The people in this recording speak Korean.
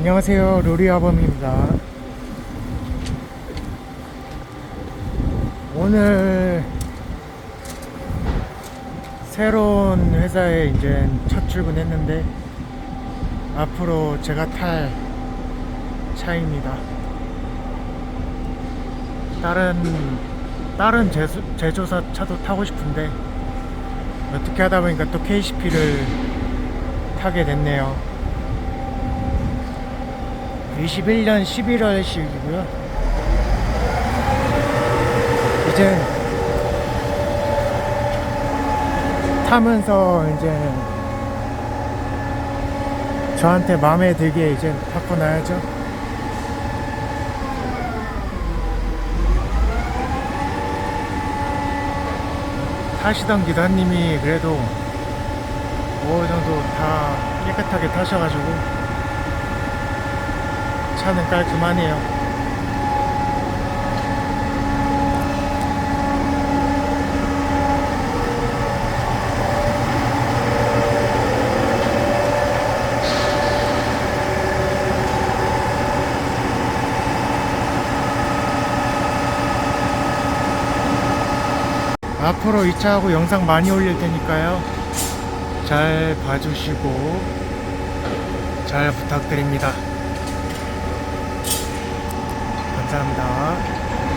안녕하세요. 루리아범입니다. 오늘 새로운 회사에 이제 첫 출근했는데 앞으로 제가 탈 차입니다. 다른 다른 제수, 제조사 차도 타고 싶은데 어떻게 하다 보니까 또 KCP를 타게 됐네요 21년 11월식이고요. 이제 타면서 이제 저한테 마음에 들게 이제 바꿔놔야죠. 타시던 기사님이 그래도 어느 정도 다 깨끗하게 타셔가지고 차는 깔끔하네요. 앞으로 이 차하고 영상 많이 올릴 테니까요. 잘 봐주시고 잘 부탁드립니다. 감사합니다.